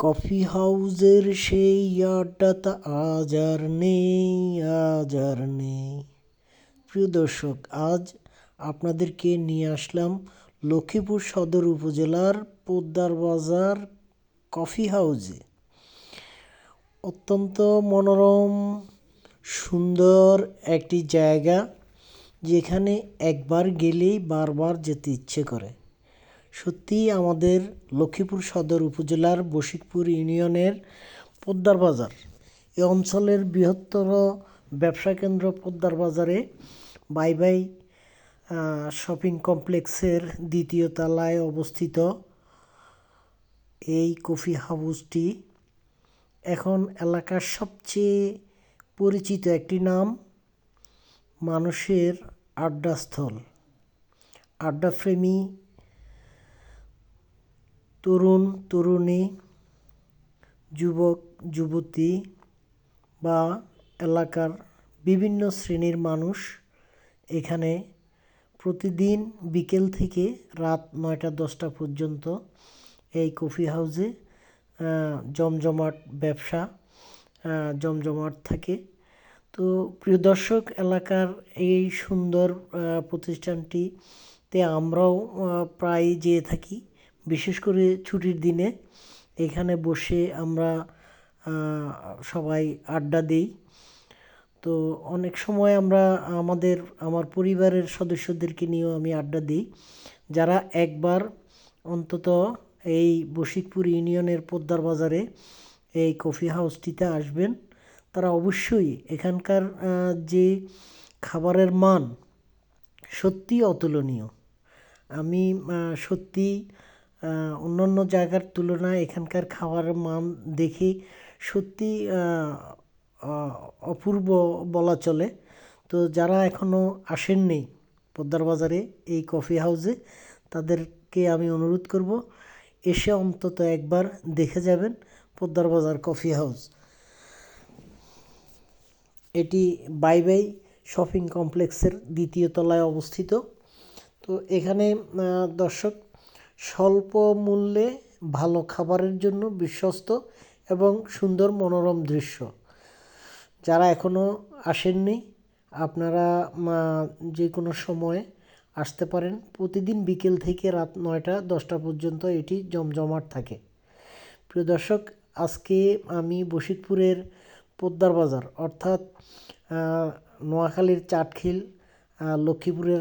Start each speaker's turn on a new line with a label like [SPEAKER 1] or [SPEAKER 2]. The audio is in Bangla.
[SPEAKER 1] কফি হাউজের সেই আড্ডাটা আজ আর নেই, আজ আর নেই। প্রিয় দর্শক, আজ আপনাদেরকে নিয়ে আসলাম লক্ষ্মীপুর সদর উপজেলার পোদ্দার বাজার কফি হাউজে। অত্যন্ত মনোরম, সুন্দর একটি জায়গা, যেখানে একবার গেলেই বারবার যেতে ইচ্ছে করে। সত্যিই আমাদের লক্ষ্মীপুর সদর উপজেলার বশিকপুর ইউনিয়নের পোদ্দার বাজার। এ অঞ্চলের বৃহত্তর ব্যবসা কেন্দ্র পোদ্দার বাজারে বাই বাই শপিং কমপ্লেক্সের দ্বিতীয় তলায় অবস্থিত এই কফি হাউসটি। এখন এলাকার সবচেয়ে পরিচিত একটি নাম মানুষের আড্ডাস্থল। আড্ডাপ্রেমী তরুণ, তরুণী, যুবক, যুবতী বা এলাকার বিভিন্ন শ্রেণির মানুষ এখানে প্রতিদিন বিকেল থেকে রাত নয়টা, দশটা পর্যন্ত এই কফি হাউসে জমজমাট ব্যবসা জমজমাট থাকে। তো প্রিয় দর্শক, এলাকার এই সুন্দর প্রতিষ্ঠানটিতে আমরাও প্রায় যেয়ে থাকি। বিশেষ করে ছুটির দিনে এখানে বসে আমরা সবাই আড্ডা দিই। তো অনেক সময় আমরা আমাদের, আমার পরিবারের সদস্যদেরকে নিয়েও আমি আড্ডা দিই। যারা একবার অন্তত এই বশিকপুর ইউনিয়নের পোদ্দার বাজারে এই কফি হাউসটিতে আসবেন, তারা অবশ্যই এখানকার যে খাবারের মান সত্যি অতুলনীয়। আমি সত্যি অন্যান্য জায়গার তুলনায় এখানকার খাবারের মান দেখে সত্যি অপূর্ব বলা চলে। তো যারা এখনও আসেননি পোদ্দার বাজারে এই কফি হাউসে, তাদেরকে আমি অনুরোধ করব, এসে অন্তত একবার দেখে যাবেন পোদ্দার বাজার কফি হাউস। এটি বাই বাই শপিং কমপ্লেক্সের দ্বিতীয় তলায় অবস্থিত। তো এখানে দর্শক স্বল্প মূল্যে ভালো খাবারের জন্য বিশ্বস্ত এবং সুন্দর মনোরম দৃশ্য। যারা এখনও আসেননি, আপনারা যে কোনো সময় আসতে পারেন। প্রতিদিন বিকেল থেকে রাত নয়টা, দশটা পর্যন্ত এটি জমজমাট থাকে। প্রিয় দর্শক, আজকে আমি বশিকপুরের পোদ্দার বাজার অর্থাৎ নোয়াখালীর চাটখিল লক্ষ্মীপুরের